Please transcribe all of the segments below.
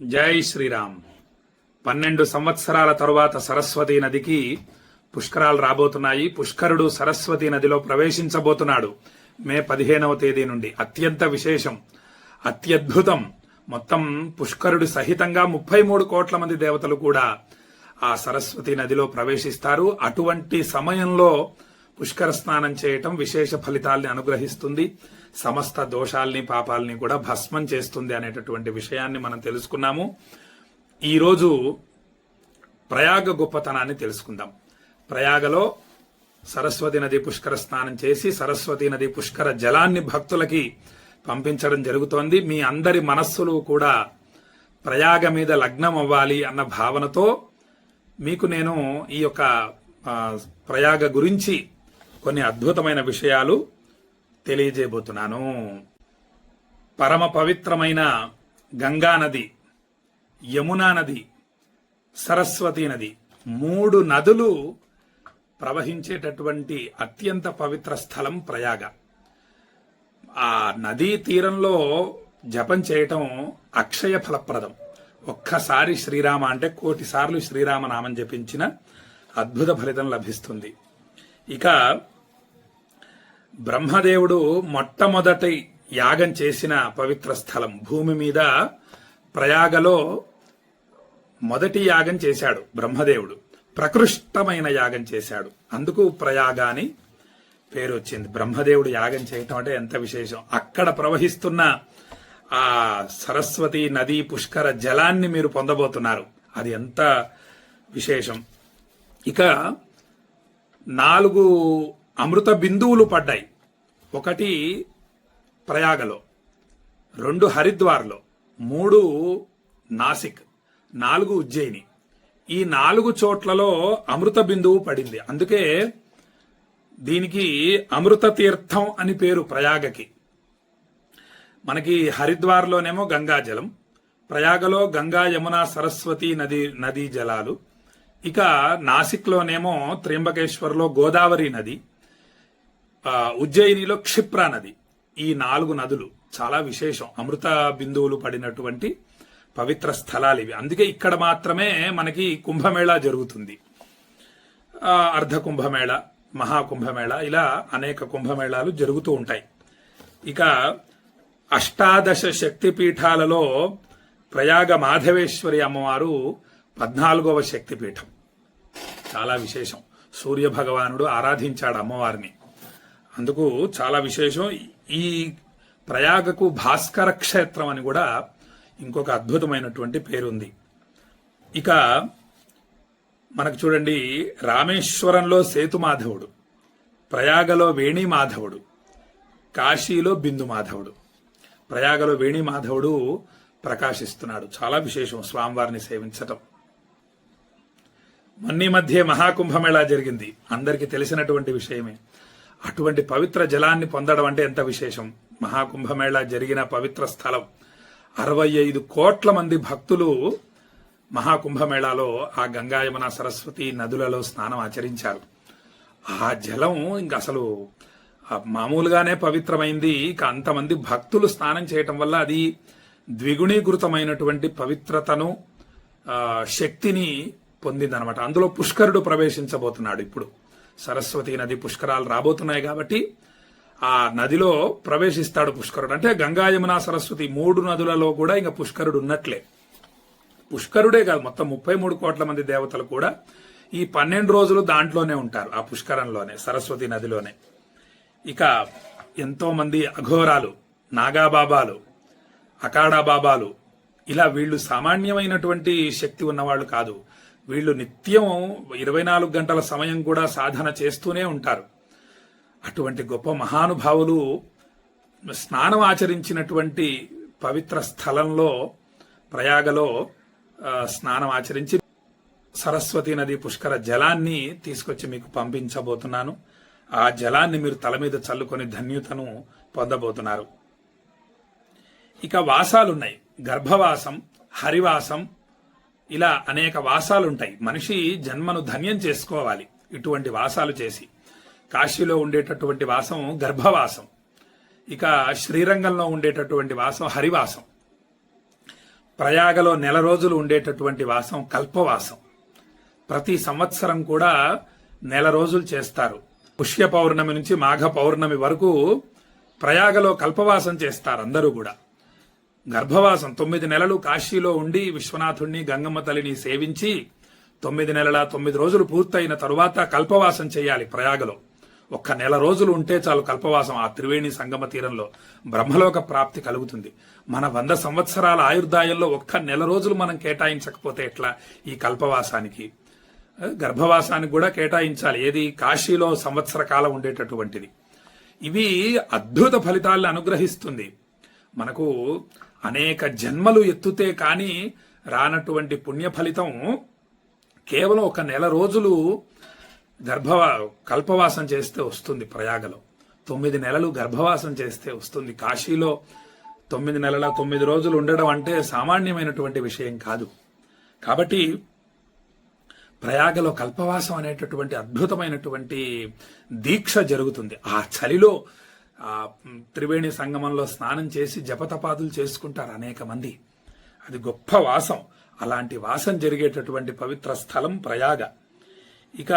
జై శ్రీరామ్. పన్నెండు సంవత్సరాల తరువాత సరస్వతి నదికి పుష్కరాలు రాబోతున్నాయి. పుష్కరుడు సరస్వతి నదిలో ప్రవేశించబోతున్నాడు. మే పదిహేనవ తేదీ నుండి. అత్యంత విశేషం అత్యద్భుతం. మొత్తం పుష్కరుడు సహితంగా ముప్పై మూడు కోట్ల మంది దేవతలు కూడా ఆ సరస్వతి నదిలో ప్రవేశిస్తారు. అటువంటి సమయంలో పుష్కర స్నానం చేయటం విశేష ఫలితాల్ని అనుగ్రహిస్తుంది. సమస్త దోషాల్ని పాపాల్ని కూడా భస్మం చేస్తుంది అనేటటువంటి విషయాన్ని మనం తెలుసుకున్నాము. ఈరోజు ప్రయాగ గొప్పతనాన్ని తెలుసుకుందాం. ప్రయాగలో సరస్వతి నది పుష్కర స్నానం చేసి సరస్వతి నది పుష్కర జలాన్ని భక్తులకి పంపించడం జరుగుతోంది. మీ అందరి మనస్సులు కూడా ప్రయాగ మీద లగ్నం అవ్వాలి అన్న భావనతో మీకు నేను ఈ యొక్క ప్రయాగ గురించి కొన్ని అద్భుతమైన విషయాలు తెలియజేయబోతున్నాను. పరమ పవిత్రమైన గంగా నది యమునా నది సరస్వతి నది మూడు నదులు ప్రవహించేటటువంటి అత్యంత పవిత్ర స్థలం ప్రయాగ. ఆ నదీ తీరంలో జపం చేయటం అక్షయ ఫలప్రదం. ఒక్కసారి శ్రీరామ అంటే కోటి సార్లు శ్రీరామ నామం జపించిన అద్భుత ఫలితం లభిస్తుంది. ఇక బ్రహ్మదేవుడు మొట్టమొదటి యాగం చేసిన పవిత్ర స్థలం భూమి మీద ప్రయాగలో మొదటి యాగం చేశాడు బ్రహ్మదేవుడు. ప్రకృష్టమైన యాగం చేశాడు. అందుకు ప్రయాగ అని పేరు వచ్చింది. బ్రహ్మదేవుడు యాగం చేయటం అంటే ఎంత విశేషం? అక్కడ ప్రవహిస్తున్న ఆ సరస్వతి నది పుష్కర జలాన్ని మీరు పొందబోతున్నారు. అది ఎంత విశేషం? ఇక నాలుగు అమృత బిందువులు పడ్డాయి. ఒకటి ప్రయాగలో రెండు హరిద్వార్లో మూడు నాసిక్ నాలుగు ఉజ్జయిని. ఈ నాలుగు చోట్లలో అమృత బిందువు పడింది. అందుకే దీనికి అమృత తీర్థం అని పేరు ప్రయాగకి. మనకి హరిద్వార్లోనేమో గంగాజలం ప్రయాగలో గంగా యమున సరస్వతి నది నదీ జలాలు ఇక నాసిక్లోనేమో త్ర్యంబకేశ్వర్లో గోదావరి నది ఉజ్జయినిలో క్షిప్రా నది. ఈ నాలుగు నదులు చాలా విశేషం. అమృత బిందువులు పడినటువంటి పవిత్ర స్థలాలు ఇవి. అందుకే ఇక్కడ మాత్రమే మనకి కుంభమేళా జరుగుతుంది. అర్ధ కుంభమేళ మహాకుంభమేళ ఇలా అనేక కుంభమేళాలు జరుగుతూ ఉంటాయి. ఇక అష్టాదశ శక్తిపీఠాలలో ప్రయాగ మాధవేశ్వరి అమ్మవారు పద్నాలుగవ శక్తిపీఠం. చాలా విశేషం. సూర్య భగవానుడు ఆరాధించాడు అమ్మవారిని. అందుకు చాలా విశేషం. ఈ ప్రయాగకు భాస్కర క్షేత్రం అని కూడా ఇంకొక అద్భుతమైనటువంటి పేరుంది. ఇక మనకు చూడండి రామేశ్వరంలో సేతు మాధవుడు ప్రయాగలో వేణి మాధవుడు కాశీలో బిందు మాధవుడు ప్రయాగలో వేణి మాధవుడు ప్రకాశిస్తున్నాడు. చాలా విశేషం స్వామివారిని సేవించటం. మొన్నీ మధ్య మహాకుంభమేళా జరిగింది. అందరికీ తెలిసినటువంటి విషయమే. అటువంటి పవిత్ర జలాన్ని పొందడం అంటే ఎంత విశేషం? మహాకుంభమేళ జరిగిన పవిత్ర స్థలం. అరవై ఐదు కోట్ల మంది భక్తులు మహాకుంభమేళాలో ఆ గంగా యమున సరస్వతి నదులలో స్నానం ఆచరించారు. ఆ జలం ఇంక అసలు మామూలుగానే పవిత్రమైంది. ఇక అంతమంది భక్తులు స్నానం చేయటం వల్ల అది ద్విగుణీకృతమైనటువంటి పవిత్రతను శక్తిని పొందిందనమాట. అందులో పుష్కరుడు ప్రవేశించబోతున్నాడు ఇప్పుడు. సరస్వతి నది పుష్కరాలు రాబోతున్నాయి కాబట్టి ఆ నదిలో ప్రవేశిస్తాడు పుష్కరుడు. అంటే గంగా యమున సరస్వతి మూడు నదులలో కూడా ఇంకా పుష్కరుడు ఉన్నట్లే. పుష్కరుడే కాదు మొత్తం ముప్పై మూడు కోట్ల మంది దేవతలు కూడా ఈ పన్నెండు రోజులు దాంట్లోనే ఉంటారు ఆ పుష్కరంలోనే సరస్వతి నదిలోనే. ఇక ఎంతో మంది అఘోరాలు నాగాబాబాలు అకాడాబాబాలు ఇలా వీళ్ళు సామాన్యమైనటువంటి శక్తి ఉన్నవాళ్ళు కాదు. వీళ్ళు నిత్యం ఇరవై నాలుగు గంటల సమయం కూడా సాధన చేస్తూనే ఉంటారు. అటువంటి గొప్ప మహానుభావులు స్నానం ఆచరించినటువంటి పవిత్ర స్థలంలో ప్రయాగలో స్నానం ఆచరించి సరస్వతి నది పుష్కర జలాన్ని తీసుకొచ్చి మీకు పంపించబోతున్నాను. ఆ జలాన్ని మీరు తల మీద చల్లుకొని ధన్యతను పొందబోతున్నారు. ఇక వాసాలున్నాయి. గర్భవాసం హరివాసం ఇలా అనేక వాసాలు ఉంటాయి మనిషి జన్మను ధన్యం చేసుకోవాలి. ఇటువంటి వాసాలు చేసి కాశీలో ఉండేటటువంటి వాసం గర్భవాసం. ఇక శ్రీరంగంలో ఉండేటటువంటి వాసం హరివాసం. ప్రయాగలో నెల రోజులు ఉండేటటువంటి వాసం కల్పవాసం. ప్రతి సంవత్సరం కూడా నెల రోజులు చేస్తారు. పుష్య పౌర్ణమి నుంచి మాఘ పౌర్ణమి వరకు ప్రయాగలో కల్పవాసం చేస్తారు అందరూ కూడా. గర్భవాసం తొమ్మిది నెలలు కాశీలో ఉండి విశ్వనాథుణ్ణి గంగమ్మ తల్లిని సేవించి తొమ్మిది నెలల తొమ్మిది రోజులు పూర్తయిన తరువాత కల్పవాసం చేయాలి ప్రయాగలో. ఒక్క నెల రోజులు ఉంటే చాలు కల్పవాసం ఆ త్రివేణి సంగమ తీరంలో బ్రహ్మలోక ప్రాప్తి కలుగుతుంది. మన వంద సంవత్సరాల ఆయుర్దాయంలో ఒక్క నెల రోజులు మనం కేటాయించకపోతే ఎట్లా ఈ కల్పవాసానికి? గర్భవాసానికి కూడా కేటాయించాలి. ఏది? కాశీలో సంవత్సర కాలం ఉండేటటువంటిది. ఇవి అద్భుత ఫలితాలను అనుగ్రహిస్తుంది. మనకు అనేక జన్మలు ఎత్తుతే కానీ రానటువంటి పుణ్య ఫలితం కేవలం ఒక నెల రోజులు గర్భవా కల్పవాసం చేస్తే వస్తుంది ప్రయాగలో. తొమ్మిది నెలలు గర్భవాసం చేస్తే వస్తుంది. కాశీలో తొమ్మిది నెలల తొమ్మిది రోజులు ఉండడం అంటే సామాన్యమైనటువంటి విషయం కాదు. కాబట్టి ప్రయాగలో కల్పవాసం అనేటటువంటి అద్భుతమైనటువంటి దీక్ష జరుగుతుంది. ఆ చలిలో త్రివేణి సంగమంలో స్నానం చేసి జపతపాదులు చేసుకుంటారు అనేక మంది. అది గొప్ప వాసం. అలాంటి వాసం జరిగేటటువంటి పవిత్ర స్థలం ప్రయాగ. ఇక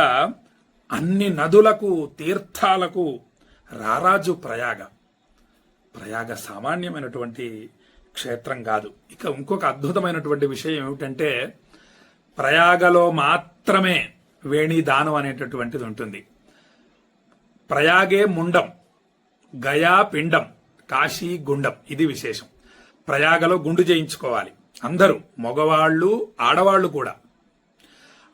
అన్ని నదులకు తీర్థాలకు రారాజు ప్రయాగ. ప్రయాగ సామాన్యమైనటువంటి క్షేత్రం కాదు. ఇక ఇంకొక అద్భుతమైనటువంటి విషయం ఏమిటంటే ప్రయాగలో మాత్రమే వేణి దానం అనేటటువంటిది ఉంటుంది. ప్రయాగే ముండం. గయా పిండం కాశీ గుండం ఇది విశేషం. ప్రయాగలో గుండు చేయించుకోవాలి. అందరూ మగవాళ్ళు ఆడవాళ్ళు కూడా.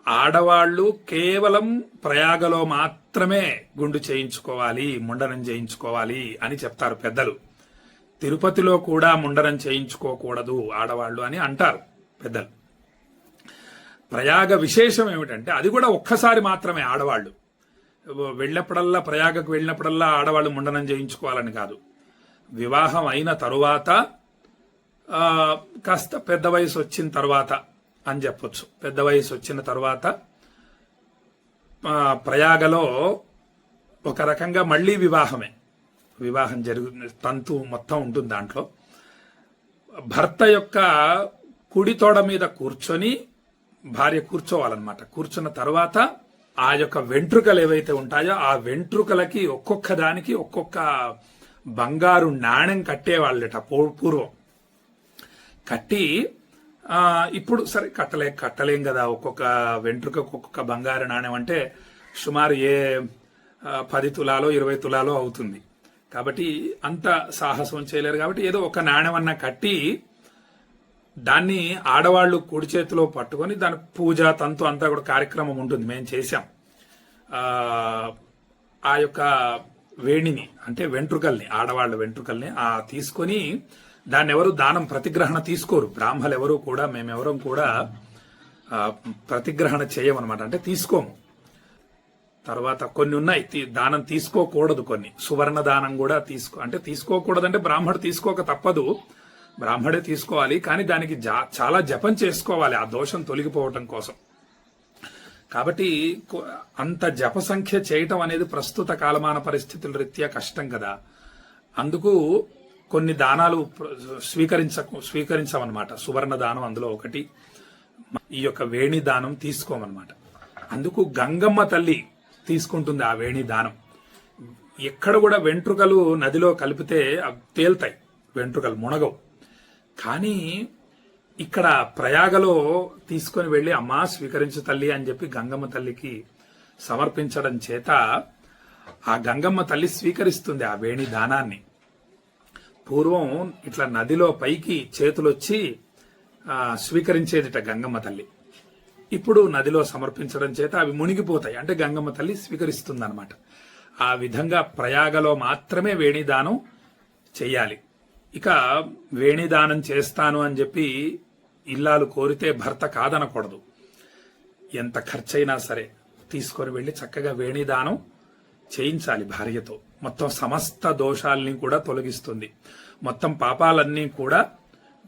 ఆడవాళ్ళు కేవలం ప్రయాగలో మాత్రమే గుండు చేయించుకోవాలి ముండనం చేయించుకోవాలి అని చెప్తారు పెద్దలు. తిరుపతిలో కూడా ముండనం చేయించుకోకూడదు ఆడవాళ్ళు అని అంటారు పెద్దలు. ప్రయాగ విశేషం ఏమిటంటే అది కూడా ఒక్కసారి మాత్రమే ఆడవాళ్ళు వెళ్ళినప్పుడల్లా ప్రయాగకు వెళ్ళినప్పుడల్లా ఆడవాళ్ళు ముండనం చేయించుకోవాలని కాదు. వివాహం అయిన తరువాత కాస్త పెద్ద వయసు వచ్చిన తర్వాత అని చెప్పొచ్చు. పెద్ద వయసు వచ్చిన తర్వాత ప్రయాగలో ఒక రకంగా మళ్ళీ వివాహమే. వివాహం జరుగు తంతు మొత్తం ఉంటుంది దాంట్లో. భర్త యొక్క కుడి తోడ మీద కూర్చొని భార్య కూర్చోవాలన్నమాట. కూర్చున్న తర్వాత ఆ యొక్క వెంట్రుకలు ఏవైతే ఉంటాయో ఆ వెంట్రుకలకి ఒక్కొక్క దానికి ఒక్కొక్క బంగారు నాణ్యం కట్టేవాళ్ళట పూర్వం. కట్టి ఇప్పుడు సరే కట్టలే కట్టలేం కదా. ఒక్కొక్క వెంట్రుక ఒక్కొక్క బంగారు నాణ్యం అంటే సుమారు ఏ పది తులాలో ఇరవై తులాలో అవుతుంది. కాబట్టి అంత సాహసం చేయలేరు కాబట్టి ఏదో ఒక నాణ్యం అన్న కట్టి దాన్ని ఆడవాళ్ళు కుడి చేతిలో పట్టుకొని దాని పూజ తంతు అంతా కూడా కార్యక్రమం ఉంటుంది. మేము చేశాం. ఆ యొక్క వేణిని అంటే వెంట్రుకల్ని ఆడవాళ్ళ వెంట్రుకల్ని ఆ తీసుకొని దాన్ని ఎవరు దానం ప్రతిగ్రహణ తీసుకోరు. బ్రాహ్మలు ఎవరు కూడా మేమెవరం కూడా ప్రతిగ్రహణ చేయమన్నమాట. అంటే తీసుకోము. తర్వాత కొన్ని ఉన్నాయి. దానం తీసుకోకూడదు కొన్ని. సువర్ణ దానం కూడా తీసుకో అంటే తీసుకోకూడదంటే బ్రాహ్మడు తీసుకోక తప్పదు. బ్రాహ్మడే తీసుకోవాలి కానీ దానికి చాలా జపం చేసుకోవాలి ఆ దోషం తొలగిపోవటం కోసం. కాబట్టి అంత జప సంఖ్య చేయటం అనేది ప్రస్తుత కాలమాన పరిస్థితుల రీత్యా కష్టం కదా. అందుకు కొన్ని దానాలు స్వీకరించ స్వీకరించమన్నమాట. సువర్ణ దానం అందులో ఒకటి. ఈ యొక్క వేణి దానం తీసుకోమన్నమాట. అందుకు గంగమ్మ తల్లి తీసుకుంటుంది ఆ వేణి దానం. ఎక్కడ కూడా వెంట్రుకలు నదిలో కలిపితే తేల్తాయి. వెంట్రుకలు మునగవు. కానీ ఇక్కడ ప్రయాగలో తీసుకొని వెళ్ళి అమ్మా స్వీకరించు తల్లి అని చెప్పి గంగమ్మ తల్లికి సమర్పించడం చేత ఆ గంగమ్మ తల్లి స్వీకరిస్తుంది ఆ వేణి దానాన్ని. పూర్వం ఇట్లా నదిలో పైకి చేతులొచ్చి స్వీకరించేదిట గంగమ్మ తల్లి. ఇప్పుడు నదిలో సమర్పించడం చేత అవి మునిగిపోతాయి. అంటే గంగమ్మ తల్లి స్వీకరిస్తుంది అనమాట ఆ విధంగా ప్రయాగలో మాత్రమే వేణిదానం చెయ్యాలి. ఇక వేణిదానం చేస్తాను అని చెప్పి ఇల్లాలు కోరితే భర్త కాదనకూడదు. ఎంత ఖర్చైనా సరే తీసుకొని వెళ్ళి చక్కగా వేణిదానం చేయించాలి భార్యతో. మొత్తం సమస్త దోషాల్ని కూడా తొలగిస్తుంది. మొత్తం పాపాలన్నీ కూడా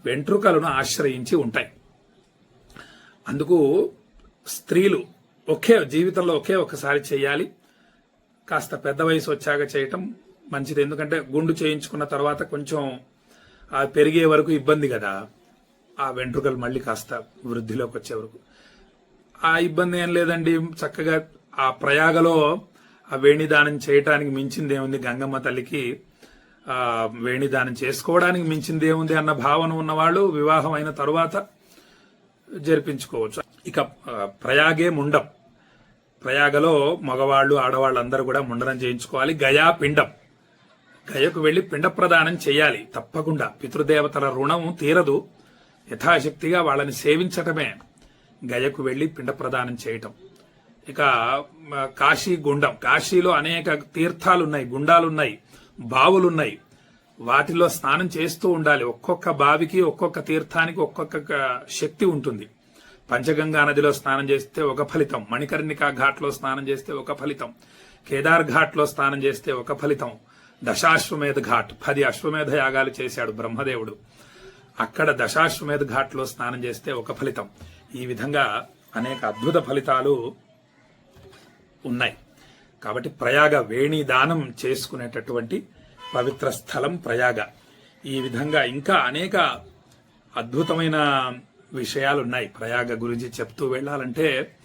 వెంట్రుకలను ఆశ్రయించి ఉంటాయి. అందుకు స్త్రీలు ఒకే జీవితంలో ఒకే ఒకసారి చేయాలి. కాస్త పెద్ద వయసు వచ్చాక చేయటం మంచిది. ఎందుకంటే గుండు చేయించుకున్న తర్వాత కొంచెం పెరిగే వరకు ఇబ్బంది కదా. ఆ వెంట్రుకలు మళ్ళీ కాస్త వృద్ధిలోకి వచ్చే వరకు. ఆ ఇబ్బంది ఏం లేదండి. చక్కగా ఆ ప్రయాగలో ఆ వేణిదానం చేయటానికి మించింది ఏముంది? గంగమ్మ తల్లికి ఆ వేణిదానం చేసుకోవడానికి మించింది ఏముంది అన్న భావన ఉన్నవాళ్ళు వివాహం అయిన తరువాత జరిపించుకోవచ్చు. ఇక ప్రయాగే ముండం. ప్రయాగలో మగవాళ్ళు ఆడవాళ్ళు అందరూ కూడా ముండనం చేయించుకోవాలి. గయా పిండం. గయకు వెళ్ళి పిండ ప్రదానం చేయాలి. తప్పకుండా. పితృదేవతల రుణం తీరదు. యథాశక్తిగా వాళ్ళని సేవించటమే గయకు వెళ్ళి పిండ ప్రదానం చేయటం. ఇక కాశీ గుండం. కాశీలో అనేక తీర్థాలు ఉన్నాయి గుండాలున్నాయి బావులున్నాయి. వాటిలో స్నానం చేస్తూ ఉండాలి. ఒక్కొక్క బావికి ఒక్కొక్క తీర్థానికి ఒక్కొక్క శక్తి ఉంటుంది. పంచగంగా నదిలో స్నానం చేస్తే ఒక ఫలితం. మణికర్ణికా ఘాట్లో స్నానం చేస్తే ఒక ఫలితం. కేదార్ ఘాట్లో స్నానం చేస్తే ఒక ఫలితం. దశాశ్వమేధ ఘాట్ పది అశ్వమేధ యాగాలు చేశాడు బ్రహ్మదేవుడు. అక్కడ దశాశ్వమేధ ఘాట్లో స్నానం చేస్తే ఒక ఫలితం. ఈ విధంగా అనేక అద్భుత ఫలితాలు ఉన్నాయి. కాబట్టి ప్రయాగ వేణి దానం చేసుకునేటటువంటి పవిత్ర స్థలం ప్రయాగ. ఈ విధంగా ఇంకా అనేక అద్భుతమైన విషయాలు ఉన్నాయి ప్రయాగ గురించి చెప్తూ వెళ్ళాలంటే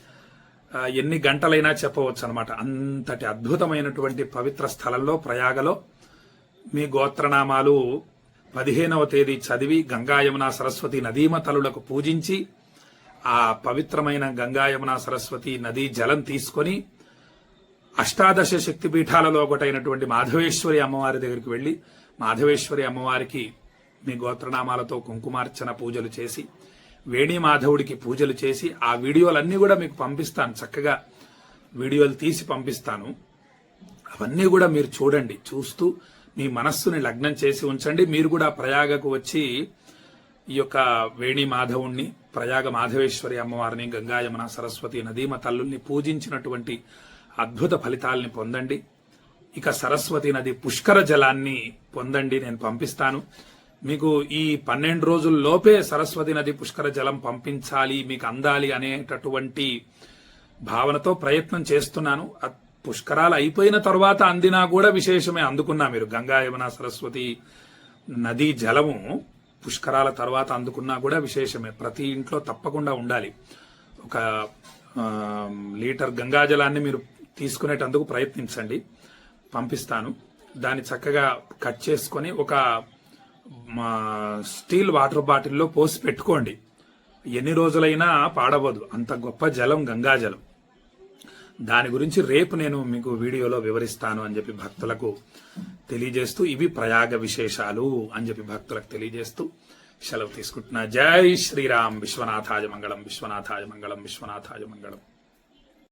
ఎన్ని గంటలైనా చెప్పవచ్చు అనమాట అంతటి అద్భుతమైనటువంటి పవిత్ర స్థలంలో ప్రయాగలో మీ గోత్రనామాలు పదిహేనవ తేదీ చదివి గంగా యమున సరస్వతి నదీమ తలులకు పూజించి ఆ పవిత్రమైన గంగా యమున సరస్వతి నదీ జలం తీసుకొని అష్టాదశ శక్తి పీఠాలలో ఒకటైనటువంటి మాధవేశ్వరి అమ్మవారి దగ్గరికి వెళ్ళి మాధవేశ్వరి అమ్మవారికి మీ గోత్రనామాలతో కుంకుమార్చన పూజలు చేసి వేణి మాధవుడికి పూజలు చేసి ఆ వీడియోలన్నీ కూడా మీకు పంపిస్తాను. చక్కగా వీడియోలు తీసి పంపిస్తాను. అవన్నీ కూడా మీరు చూడండి. చూస్తూ మీ మనస్సుని లగ్నం చేసి ఉంచండి. మీరు కూడా ప్రయాగకు వచ్చి ఈ యొక్క వేణి మాధవుణ్ణి ప్రయాగ మాధవేశ్వరి అమ్మవారిని గంగాయమున సరస్వతి నదీమ తల్లుల్ని పూజించినటువంటి అద్భుత ఫలితాల్ని పొందండి. ఇక సరస్వతి నది పుష్కర జలాన్ని పొందండి. నేను పంపిస్తాను. మీకు ఈ పన్నెండు రోజుల లోపే సరస్వతి నది పుష్కర జలం పంపించాలి మీకు అందాలి అనేటటువంటి భావనతో ప్రయత్నం చేస్తున్నాను. పుష్కరాలు అయిపోయిన తర్వాత అందినా కూడా విశేషమే అందుకున్నా మీరు. గంగా యమున సరస్వతి నదీ జలము పుష్కరాల తర్వాత అందుకున్నా కూడా విశేషమే. ప్రతి ఇంట్లో తప్పకుండా ఉండాలి. ఒక లీటర్ లీటర్ గంగాజలాన్ని మీరు తీసుకునేటందుకు ప్రయత్నించండి. పంపిస్తాను. దాన్ని చక్కగా కట్ చేసుకొని ఒక మా స్టీల్ వాటర్ బాటిల్లో పోసి పెట్టుకోండి. ఎన్ని రోజులైనా పాడవదు. అంత గొప్ప జలం గంగాజలం దాని గురించి రేపు నేను మీకు వీడియోలో వివరిస్తాను అని చెప్పి భక్తులకు తెలియజేస్తూ ఇవి ప్రయాగ విశేషాలు అని చెప్పి భక్తులకు తెలియజేస్తూ సెలవు తీసుకుంటున్నా. జై శ్రీరామ్. విశ్వనాథాయ మంగళం. విశ్వనాథాయ మంగళం. విశ్వనాథాయ మంగళం.